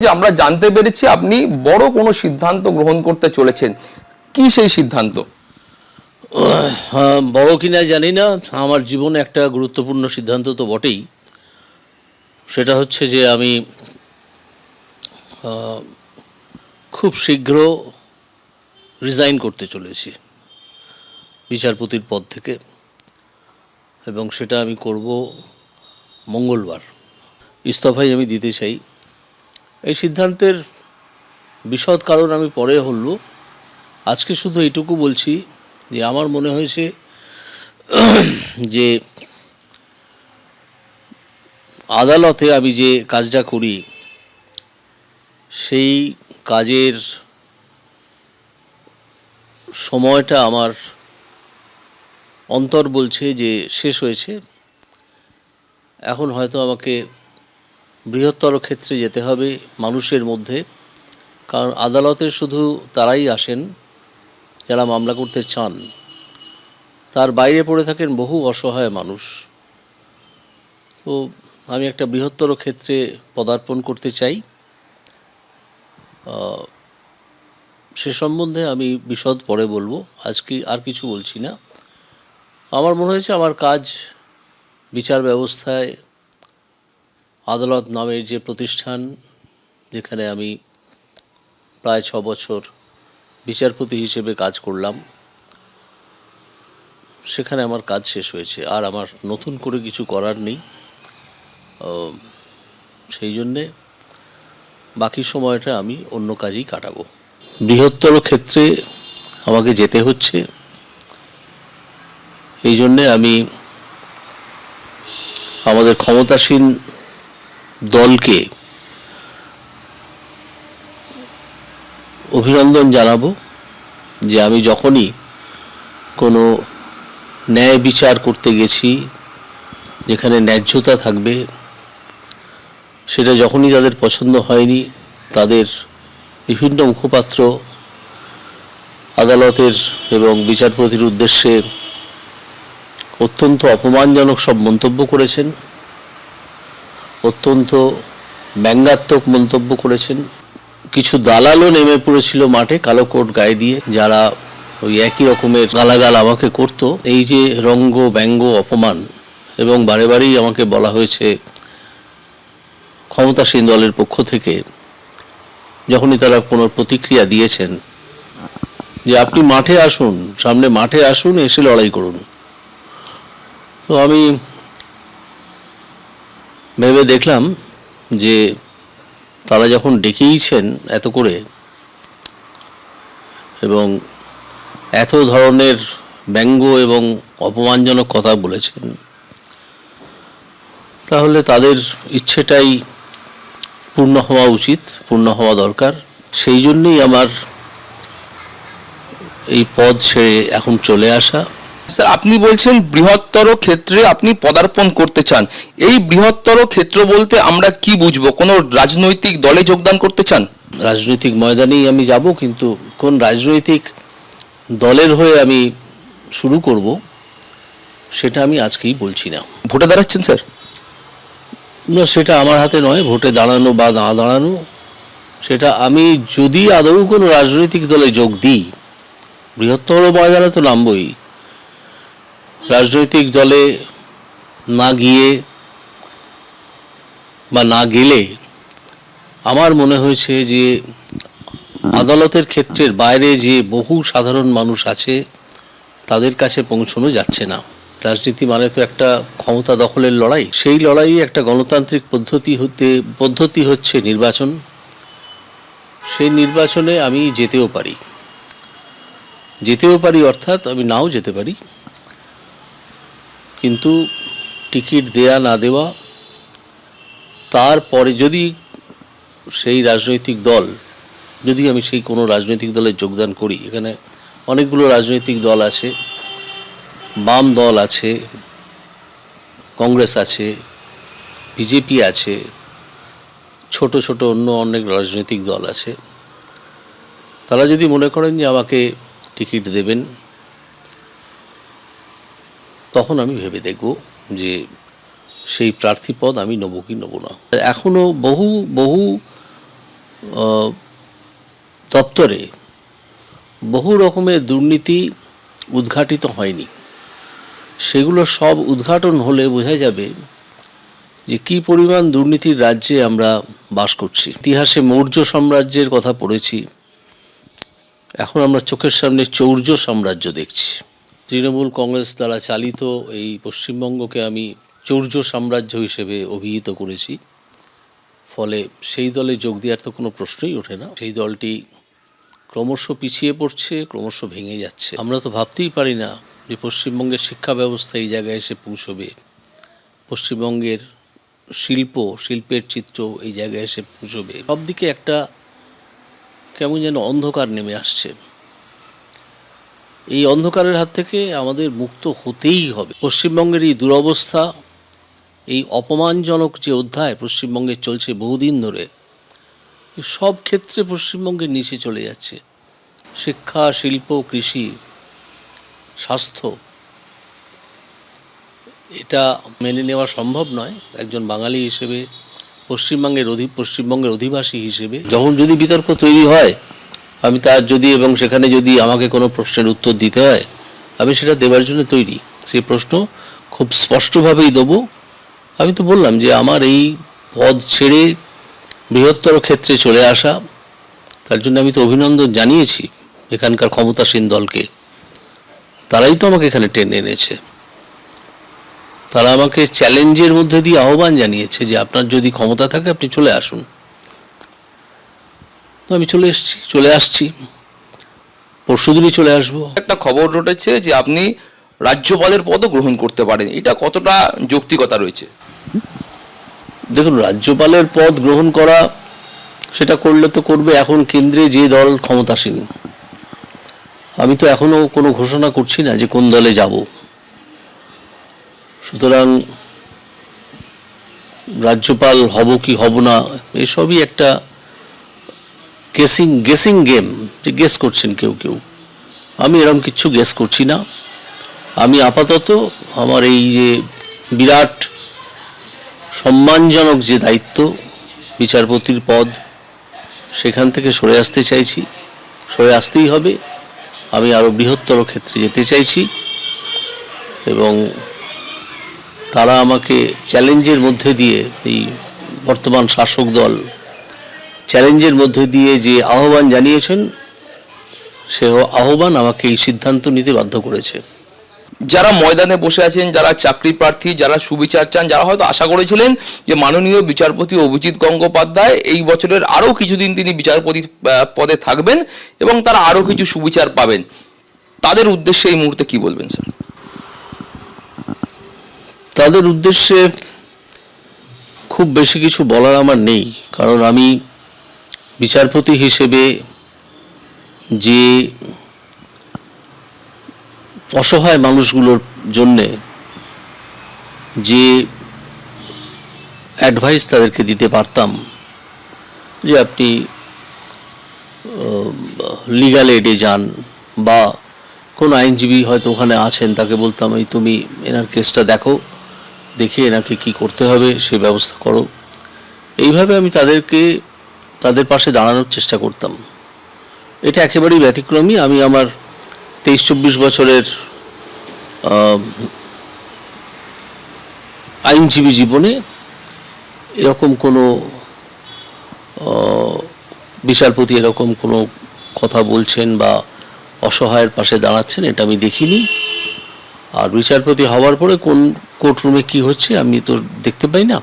যে আমরা জানতে পেরেছি আপনি বড় কোনো সিদ্ধান্ত গ্রহণ করতে চলেছেন। কি সেই সিদ্ধান্ত? বড় কিনা জানি না। আমার জীবনে একটা গুরুত্বপূর্ণ সিদ্ধান্ত তো বটেই। সেটা হচ্ছে যে আমি খুব শীঘ্র রিজাইন করতে চলেছি বিচারপতির পদ থেকে। এবং সেটা আমি করব মঙ্গলবার। ইস্তফাই আমি দিতে চাই। এই সিদ্ধান্তের বিশদ কারণ আমি পরে হলো আজকে শুধু এইটুকু বলছি যে আমার মনে হয়েছে যে আদালতে আমি যে কাজটা করি, সেই কাজের সময়টা আমার অন্তর বলছে যে শেষ হয়েছে। এখন হয়তো আমাকে বৃহত্তর ক্ষেত্রে যেতে হবে মানুষের মধ্যে, কারণ আদালতে শুধু তারাই আসেন যারা মামলা করতে চান। তার বাইরে পড়ে থাকেন বহু অসহায় মানুষ। তো আমি একটা বৃহত্তর ক্ষেত্রে পদার্পণ করতে চাই। সে সম্বন্ধে আমি বিশদ পরে বলব, আজকে আর কিছু বলছি না। আমার মনে হয়েছে আমার কাজ বিচার ব্যবস্থায় আদালত নামের যে প্রতিষ্ঠান, যেখানে আমি প্রায় ছ বছর বিচারপতি হিসেবে কাজ করলাম, সেখানে আমার কাজ শেষ হয়েছে। আর আমার নতুন করে কিছু করার নেই। সেই জন্যে বাকি সময়টা আমি অন্য কাজেই কাটাবো। বৃহত্তর ক্ষেত্রে আমাকে যেতে হচ্ছে। এই জন্যে আমি আমাদের ক্ষমতাসীন দলকে অভিনন্দন জানাব যে আমি যখনই কোনো ন্যায় বিচার করতে গেছি, যেখানে ন্যায্যতা থাকবে, সেটা যখনই তাদের পছন্দ হয়নি, তাদের বিভিন্ন মুখপাত্র, আদালতের এবং বিচারপতির উদ্দেশ্যে অত্যন্ত অপমানজনক সব মন্তব্য করেছেন। অত্যন্ত ব্যঙ্গাত্মক মন্তব্য করেছেন। কিছু দালালও নেমে পড়েছিল মাঠে কালো কোট গায়ে দিয়ে, যারা ওই একই রকমের গালাগাল আমাকে করত। এই যে রঙ্গ, ব্যঙ্গ, অপমান এবং বারে বারেই আমাকে বলা হয়েছে ক্ষমতাসীন দলের পক্ষ থেকে, যখনই তারা কোনো প্রতিক্রিয়া দিয়েছেন যে আপনি মাঠে আসুন, সামনে মাঠে আসুন, এসে লড়াই করুন। তো আমি ভেবে দেখলাম যে তারা যখন ডেকেইছেন এত করে এবং এত ধরনের ব্যঙ্গ এবং অপমানজনক কথা বলেছেন, তাহলে তাদের ইচ্ছেটাই পূর্ণ হওয়া উচিত, পূর্ণ হওয়া দরকার। সেই জন্যই আমার এই পদ ছেড়ে এখন চলে আসা। স্যার আপনি বলছেন বৃহত্তর ক্ষেত্রে আপনি পদার্পণ করতে চান। এই বৃহত্তর ক্ষেত্র বলতে আমরা কি বুঝব? কোনো রাজনৈতিক দলে যোগদান করতে চান? রাজনৈতিক ময়দানেই আমি যাব কিন্তু কোন রাজনৈতিক দলের হয়ে আমি শুরু করব সেটা আমি আজকেই বলছি না। ভোটে দাঁড়াচ্ছেন স্যার? না সেটা আমার হাতে নয় ভোটে দাঁড়ানো বা না দাঁড়ানো সেটা আমি যদি আদৌ কোনো রাজনৈতিক দলে যোগ দিই বৃহত্তর ময়দানে তো নামবই। রাজনৈতিক দলে না গিয়ে বা না গেলে আমার মনে হয়েছে যে আদালতের ক্ষেত্রের বাইরে যে বহু সাধারণ মানুষ আছে, তাদের কাছে পৌঁছানো যাচ্ছে না। রাজনীতি মানে তো একটা ক্ষমতা দখলের লড়াই। সেই লড়াই একটা গণতান্ত্রিক পদ্ধতি হতে, পদ্ধতি হচ্ছে নির্বাচন। সেই নির্বাচনে আমি যেতেও পারি। যেতেও পারি অর্থাৎ আমি নাও যেতে পারি। কিন্তু টিকিট দেয়া না দেওয়া, তারপরে যদি সেই রাজনৈতিক দল, যদি আমি সেই কোনো রাজনৈতিক দলে যোগদান করি, এখানে অনেকগুলো রাজনৈতিক দল আছে, বাম দল আছে, কংগ্রেস আছে, বিজেপি আছে, ছোট ছোট অন্য অনেক রাজনৈতিক দল আছে, তারা যদি মনে করেন যে আমাকে টিকিট দেবেন তখন আমি ভেবে দেখব যে সেই প্রার্থী পদ আমি নেব কি নেব না। এখনও বহু বহু দপ্তরে বহু রকমের দুর্নীতি উদ্ঘাটিত হয়নি। সেগুলো সব উদ্ঘাটন হলে বোঝা যাবে যে কি পরিমাণ দুর্নীতির রাজ্যে আমরা বাস করছি। ইতিহাসে মৌর্য সাম্রাজ্যের কথা পড়েছি। এখন আমরা চোখের সামনে চৌর্য সাম্রাজ্য দেখছি। তৃণমূল কংগ্রেস দ্বারা চালিত এই পশ্চিমবঙ্গকে আমি চৌর্য সাম্রাজ্য হিসেবে অভিহিত করেছি। ফলে সেই দলে যোগ দেওয়ার তো কোনো প্রশ্নই ওঠে না। সেই দলটি ক্রমশ পিছিয়ে পড়ছে, ক্রমশ ভেঙে যাচ্ছে। আমরা তো ভাবতেই পারি না যে পশ্চিমবঙ্গের শিক্ষা ব্যবস্থা এই জায়গায় এসে পৌঁছবে। পশ্চিমবঙ্গের শিল্প, শিল্পের চিত্র এই জায়গায় এসে পৌঁছবে। সব দিকে একটা কেমন যেন অন্ধকার নেমে আসছে। এই অন্ধকারের হাত থেকে আমাদের মুক্ত হতেই হবে। পশ্চিমবঙ্গের এই দুরবস্থা, এই অপমানজনক যে অধ্যায় পশ্চিমবঙ্গে চলছে বহুদিন ধরে সব ক্ষেত্রে পশ্চিমবঙ্গের নিচে চলে যাচ্ছে। শিক্ষা, শিল্প, কৃষি, স্বাস্থ্য, এটা মেনে নেওয়া সম্ভব নয়। একজন বাঙালি হিসেবে, পশ্চিমবঙ্গের অধি, পশ্চিমবঙ্গের অধিবাসী হিসেবে যখন যদি বিতর্ক তৈরি হয় আমি তার যদি এবং সেখানে যদি আমাকে কোনো প্রশ্নের উত্তর দিতে হয়, আমি সেটা দেওয়ার জন্য তৈরি। সেই প্রশ্ন খুব স্পষ্টভাবেই দেবো। আমি তো বললাম যে আমার এই পদ ছেড়ে বৃহত্তর ক্ষেত্রে চলে আসা, তার জন্য আমি তো অভিনন্দন জানিয়েছি এখানকার ক্ষমতাসীন দলকে। তারাই তো আমাকে এখানে টেনে এনেছে। তারা আমাকে চ্যালেঞ্জের মধ্যে দিয়ে আহ্বান জানিয়েছে যে আপনার যদি ক্ষমতা থাকে, আপনি চলে আসুন। তো আমি চলে এসেছি চলে আসছি। পরশু দিনই চলে আসব। একটা খবর উঠেছে যে আপনি রাজ্যপালের পদও গ্রহণ করতে পারেন। এটা কতটা যৌক্তিকতা রয়েছে? দেখুন রাজ্যপালের পদ গ্রহণ করা সেটা করলে তো করবে এখন কেন্দ্রে যে দল ক্ষমতাসীন। আমি তো এখনও কোনো ঘোষণা করছি না যে কোন দলে যাব। সুতরাং রাজ্যপাল হব কি হব না এসবই একটা গেসিং গেসিং গেম যে গেস করছেন কেউ কেউ। আমি এরকম কিচ্ছু গেস করছি না। আমি আপাতত আমার এই যে বিরাট সম্মানজনক যে দায়িত্ব, বিচারপতির পদ, সেখান থেকে সরে আসতে চাইছি। সরে আসতেই হবে। আমি আরও বৃহত্তর ক্ষেত্রে যেতে চাইছি। এবং তারা আমাকে চ্যালেঞ্জের মধ্যে দিয়ে এই বর্তমান শাসক দল চ্যালেঞ্জের মধ্যে দিয়ে যে আহ্বান জানিয়েছেন সে আহ্বান আমাকে এই সিদ্ধান্ত নিতে বাধ্য করেছে। যারা ময়দানে বসে আছেন যারা চাকরি প্রার্থী যারা সুবিচার চান যারা হয়তো আশা করেছিলেন যে মাননীয় বিচারপতি অভিজিৎ গঙ্গোপাধ্যায় এই বছরের আরও কিছুদিন তিনি বিচারপতি পদে থাকবেন এবং তারা আরও কিছু সুবিচার পাবেন। তাদের উদ্দেশ্যে এই মুহূর্তে কি বলবেন স্যার? তাদের উদ্দেশ্যে খুব বেশি কিছু বলার আমার নেই কারণ আমি বিচারপতি হিসেবে যে অসহায় মানুষগুলোর জন্যে যে অ্যাডভাইস তাদেরকে দিতে পারতাম যে আপনি লিগাল এডে যান বা কোন আইনজীবী হয়তো ওখানে আছেন, তাকে বলতাম, এই তুমি এনার কেসটা দেখো, দেখে এনাকে কি করতে হবে, সে ব্যবস্থা করো। এইভাবে আমি তাদেরকে তাদের পাশে দাঁড়ানোর চেষ্টা করতাম। এটা একেবারেই ব্যতিক্রমী। আমি আমার তেইশ চব্বিশ বছরের আইনজীবী জীবনে এরকম কোনো বিচারপতি এরকম কোনো কথা বলছেন বা অসহায়ের পাশে দাঁড়াচ্ছেন, এটা আমি দেখিনি। আর বিচারপতি হওয়ার পরে কোন কোর্টরুমে কি হচ্ছে আমি তো দেখতে পাই না,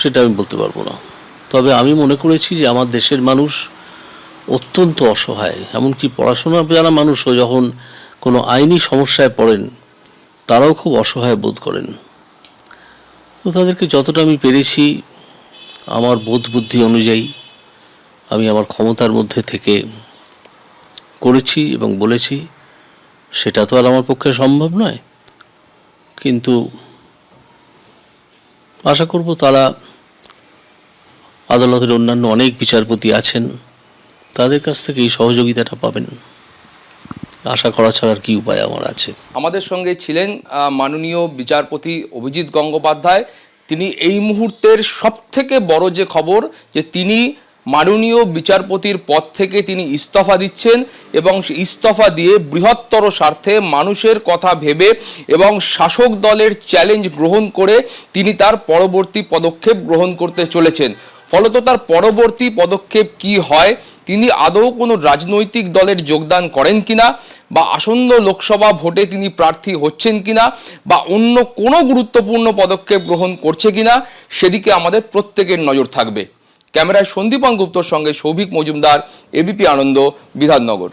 সেটা আমি বলতে পারব না। তবে আমি মনে করেছি যে আমার দেশের মানুষ অত্যন্ত অসহায়। এমনকি পড়াশোনা জানা মানুষও যখন কোনো আইনি সমস্যায় পড়েন, তারাও খুব অসহায় বোধ করেন। তো তাদেরকে যতটা আমি পেরেছি, আমার বোধ বুদ্ধি অনুযায়ী আমি আমার ক্ষমতার মধ্যে থেকে করেছি এবং বলেছি, সেটা তো আর আমার পক্ষে সম্ভব নয়। কিন্তু আশা করব তারা আদালতের অন্যান্য অনেক বিচারপতি আছেন, তাদের কাছ থেকে এই সহযোগিতাটা পাবেন। আশা করা ছাড়ার কি উপায় আমার আছে। আমাদের সঙ্গে ছিলেন মাননীয় বিচারপতি অভিজিৎ গঙ্গোপাধ্যায়। তিনি এই মুহূর্তের সব থেকে বড় যে খবর, যে তিনি মাননীয় বিচারপতির পদ থেকে তিনি ইস্তফা দিচ্ছেন এবং ইস্তফা দিয়ে বৃহত্তর স্বার্থে মানুষের কথা ভেবে এবং শাসক দলের চ্যালেঞ্জ গ্রহণ করে তিনি তার পরবর্তী পদক্ষেপ গ্রহণ করতে চলেছেন। ফলত তার পরবর্তী পদক্ষেপ কি হয়? তিনি আদৌ কোনো রাজনৈতিক দলের যোগদান করেন কিনা? বা আসন্ন লোকসভা ভোটে তিনি প্রার্থী হচ্ছেন কিনা? বা অন্য কোনো গুরুত্বপূর্ণ পদক্ষেপ গ্রহণ করছে কিনা? সেদিকে আমাদের প্রত্যেকের নজর থাকবে। ক্যামেরায় সন্দীপন গুপ্তর সঙ্গে সৌভিক মজুমদার এবিপি আনন্দ, বিধাননগর।